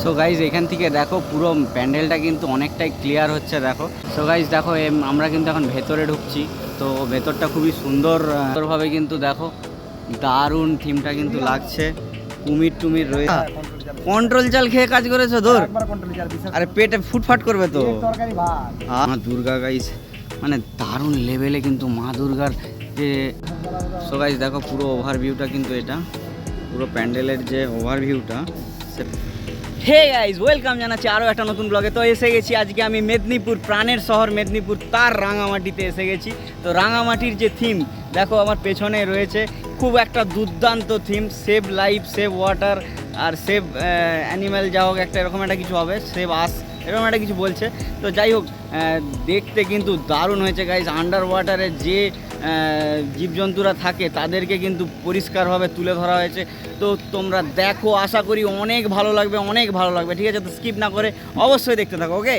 So guys এখান থেকে দেখো পুরো প্যান্ডেলটা কিন্তু অনেকটাই ক্লিয়ার হচ্ছে দেখো। সো গাইজ দেখো আমরা কিন্তু এখন ভেতরে ঢুকছি। তো ভেতরটা খুবই সুন্দর সুন্দরভাবে কিন্তু দেখো দারুণ থিমটা কিন্তু লাগছে। কুমির টুমির রয়েছে কন্ট্রোল চাল খেয়ে কাজ করেছ দূর আরে পেটে ফুটফাট করবে তো। মা দুর্গা গাইস মানে দারুণ লেভেলে কিন্তু মা দুর্গার যে সো গাইস দেখো পুরো ওভারভিউটা কিন্তু এটা। পুরো প্যান্ডেলের যে ওভারভিউটা সে হে গাইজ ওয়েলকাম জানাচ্ছি আরও একটা নতুন ব্লগে তো এসে গেছি আজকে আমি মেদিনীপুর, প্রাণের শহর মেদিনীপুর, তার রাঙামাটিতে এসে গেছি। তো রাঙামাটির যে থিম দেখো আমার পেছনে রয়েছে, খুব একটা দুর্দান্ত theme save life save water আর সেভ অ্যানিম্যাল যা হোক একটা, এরকম একটা কিছু হবে সেভ আস এরকম একটা কিছু বলছে। তো যাই হোক দেখতে কিন্তু দারুণ হয়েছে গাইজ আন্ডার ওয়াটারে যে জীবজন্তুরা থাকে, তাদেরকে কিন্তু পরিষ্কারভাবে তুলে ধরা হয়েছে। তো তোমরা দেখো, আশা করি অনেক ভালো লাগবে, অনেক ভালো লাগবে। ঠিক আছে, তো স্কিপ না করে অবশ্যই দেখতে থাকো ওকে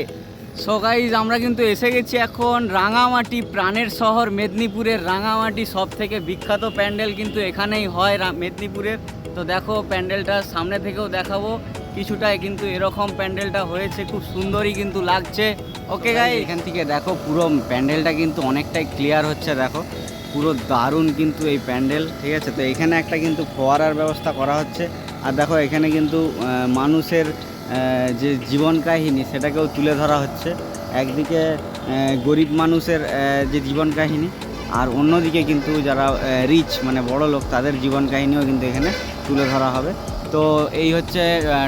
সো আমরা কিন্তু এসে গেছি এখন রাঙামাটি প্রাণের শহর, মেদিনীপুরের রাঙামাটি। সব থেকে বিখ্যাত প্যান্ডেল কিন্তু এখানেই হয় মেদিনীপুরের তো দেখো, প্যান্ডেলটা সামনে থেকেও দেখাবো। কিছুটাই কিন্তু এরকম প্যান্ডেলটা হয়েছে, খুব সুন্দরই কিন্তু লাগছে। ওকে গাই এখান থেকে দেখো পুরো প্যান্ডেলটা কিন্তু অনেকটাই ক্লিয়ার হচ্ছে দেখো। পুরো দারুণ কিন্তু এই প্যান্ডেল ঠিক আছে? তো এখানে একটা কিন্তু ফোয়ারার ব্যবস্থা করা হচ্ছে। আর দেখো এখানে কিন্তু মানুষের যে জীবন কাহিনী সেটাকেও তুলে ধরা হচ্ছে। একদিকে গরিব মানুষের যে জীবন কাহিনী আর অন্যদিকে কিন্তু যারা রিচ মানে বড় লোক তাদের জীবন কাহিনীও কিন্তু এখানে তুলে ধরা হবে। তো এই হচ্ছে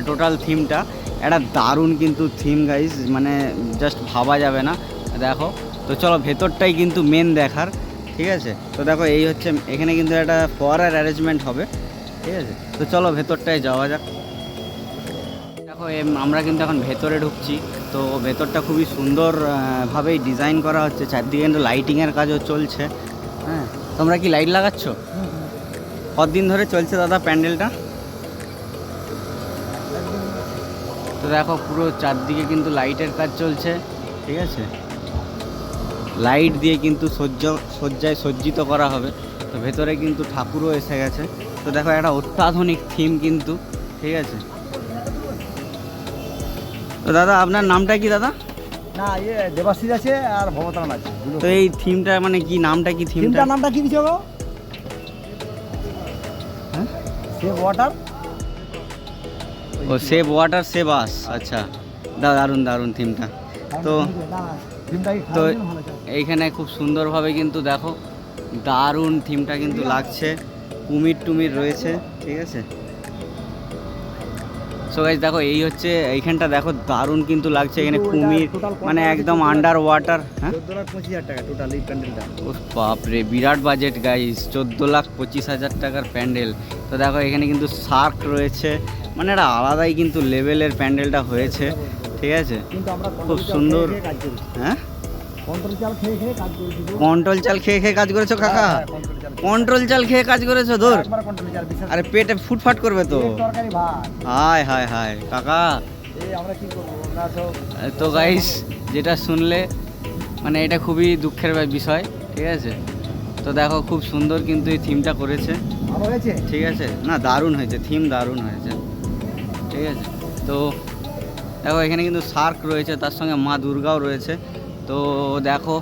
টোটাল থিমটা একটা দারুণ কিন্তু থিম গাইজ মানে জাস্ট ভাবা যাবে না। দেখো তো চলো ভেতরটাই কিন্তু মেন দেখার ঠিক আছে? তো দেখো এই হচ্ছে এখানে কিন্তু একটা ফোয়ারার অ্যারেঞ্জমেন্ট হবে ঠিক আছে? তো চলো ভেতরটায় যাওয়া যাক। দেখো এম- আমরা কিন্তু এখন ভেতরে ঢুকছি তো ভেতরটা খুবই সুন্দরভাবেই ডিজাইন করা হচ্ছে। চারদিকে কিন্তু লাইটিংয়ের কাজও চলছে হ্যাঁ? তোমরা কি লাইট লাগাচ্ছ? কতদিন ধরে চলছে দাদা প্যান্ডেলটা? তো দেখো পুরো চারদিকে কিন্তু লাইটের কাজ চলছে ঠিক আছে? লাইট দিয়ে কিন্তু সজ্জ সজ্জায় সজ্জিত করা হবে। তো ভেতরে কিন্তু ঠাকুরও এসে গেছে। তো দেখো একটা অত্যাধুনিক থিম কিন্তু ঠিক আছে? তো দাদা আপনার নামটা কি দাদা? না ইয়ে দেবাশিস আছে আর ভবতারণ আছে তো এই থিমটা মানে কি নামটা কি থিমটা নামটা কি দিছো হ্যাঁ? সেভ ওয়াটার ও সেভ ওয়াটার সেভ আস আচ্ছা। দারুণ দারুণ থিমটা তো তো এইখানে খুব সুন্দরভাবে কিন্তু দেখো, দারুণ থিমটা কিন্তু লাগছে। কুমির টুমির রয়েছে, ঠিক আছে? সো গাইজ দেখো এই হচ্ছে এইখানটা দেখো দারুণ কিন্তু লাগছে এখানে কুমির মানে একদম আন্ডার ওয়াটার হ্যাঁ? বাপরে বিরাট বাজেট গাইস চোদ্দ লাখ পঁচিশ হাজার টাকার প্যান্ডেল। তো দেখো এখানে কিন্তু শার্ক রয়েছে মানে একটা আলাদাই কিন্তু লেভেলের প্যান্ডেলটা হয়েছে ঠিক আছে? খুব সুন্দর। হ্যাঁ? কন্ট্রোল চাল খেয়ে খেয়ে কাজ করেছি কন্ট্রোল চাল খেয়ে খেয়ে কাজ করেছ কাকা? হ্যাঁ, খেয়ে। কন্ট্রোল চাল খেয়ে কাজ করেছ বিশেষ আরে পেটে ফুটফাট করবে তো। তরকারি ভাত। হায় হায় হায় কাকা। আমরা কি করব? আমরা তো গাইস যেটা শুনলে মানে এটা খুবই দুঃখের বিষয় ঠিক আছে? তো দেখো খুব সুন্দর কিন্তু এই থিমটা করেছে। ঠিক আছে? না দারুণ হয়েছে থিম দারুণ হয়েছে। ঠিক আছে? তো দেখো এখানে কিন্তু শার্ক রয়েছে তার সঙ্গে মা দুর্গাও রয়েছে। তো দেখো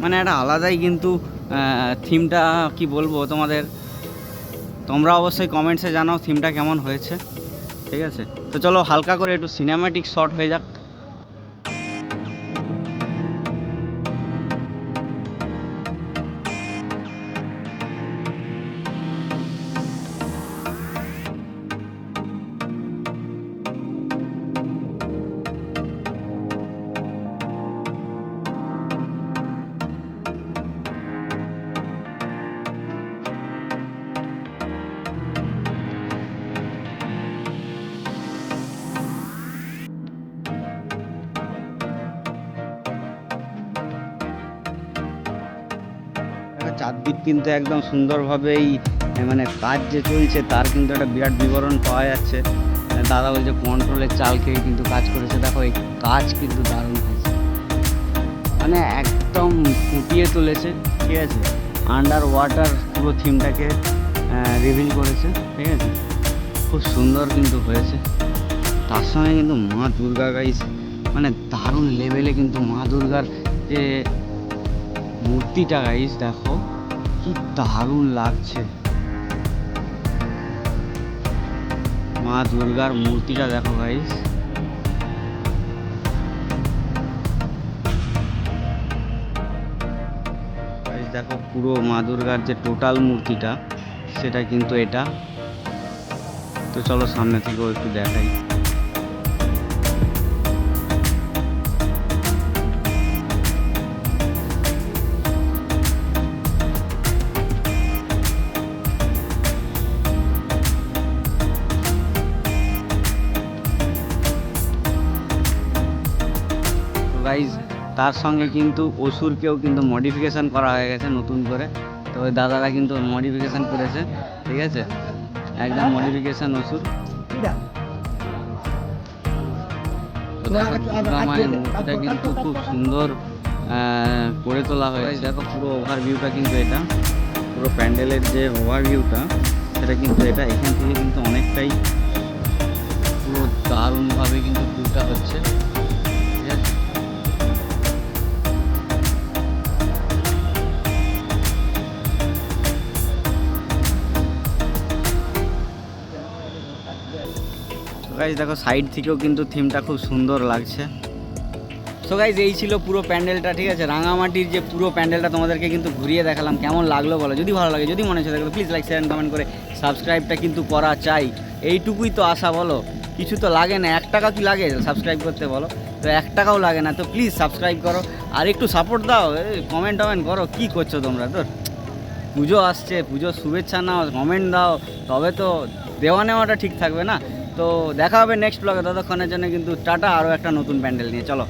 মানে একটা আলাদাই কিন্তু থিমটা কি বলব তোমাদের? তোমরা অবশ্যই কমেন্টসে জানাও থিমটা কেমন হয়েছে, ঠিক আছে? তো চলো হালকা করে একটু সিনেমাটিক শট হয়ে যাক। চারদিক কিন্তু একদম সুন্দরভাবেই মানে কাজ যে চলছে তার কিন্তু একটা বিরাট বিবরণ পাওয়া যাচ্ছে। দাদা বলছে কন্ট্রোলের চাল খেয়ে কিন্তু কাজ করেছে। দেখো, এই কাজ কিন্তু দারুণ হয়েছে। মানে একদম ফুটিয়ে তুলেছে, ঠিক আছে? আন্ডার ওয়াটার পুরো থিমটাকে রিভিল করেছে, ঠিক আছে? খুব সুন্দর কিন্তু হয়েছে। তার সঙ্গে কিন্তু মা দুর্গা গাইস মানে দারুণ লেভেলে কিন্তু মা দুর্গার যে মূর্তিটা গাইস দেখো, কি দারুণ লাগছে। মা দুর্গার মূর্তিটা দেখো গাইস দেখো, পুরো মা দুর্গার যে টোটাল মূর্তিটা, সেটা কিন্তু এটা। তো চলো সামনে থেকেও একটু দেখাই। গাইজ তার সঙ্গে কিন্তু অসুরকেও কিন্তু মডিফিকেশান করা হয়ে গেছে নতুন করে। তো ওই দাদারা কিন্তু মডিফিকেশান করেছে, ঠিক আছে? একদম মডিফিকেশান অসুর। মায়ের মূর্তিটা কিন্তু খুব সুন্দর করে তোলা হয়েছে। দেখো পুরো ওভারভিউটা কিন্তু এটা। পুরো প্যান্ডেলের যে ওভারভিউটা সেটা কিন্তু এটা। এখান থেকে কিন্তু অনেকটাই পুরো দারুণভাবে কিন্তু ভিউটা হচ্ছে। গাইজ দেখো সাইড থেকেও কিন্তু থিমটা খুব সুন্দর লাগছে। সো গাইজ এই ছিল পুরো প্যান্ডেলটা, ঠিক আছে? রাঙামাটির যে পুরো প্যান্ডেলটা তোমাদেরকে কিন্তু ঘুরিয়ে দেখালাম, কেমন লাগল বলো? যদি ভালো লাগে, যদি মনে হচ্ছে, দেখো প্লিজ লাইক শেয়ার কমেন্ট করে সাবস্ক্রাইবটা কিন্তু করা চাই। এইটুকুই তো আশা বলো, কিছু তো লাগে না, এক টাকা কি লাগে সাবস্ক্রাইব করতে বলো? তো এক টাকাও লাগে না, তো প্লিজ সাবস্ক্রাইব করো। আর একটু সাপোর্ট দাও কমেন্ট টমেন্ট করো, কী করছ তোমরা? তোর পুজো আসছে, পুজোর শুভেচ্ছা নাও কমেন্ট দাও, তবে তো দেওয়া নেওয়াটা ঠিক থাকবে না। তো দেখা হবে নেক্সট ব্লগে ততক্ষণের জন্য কিন্তু টাটা আরও একটা নতুন প্যান্ডেল নিয়ে। চলো।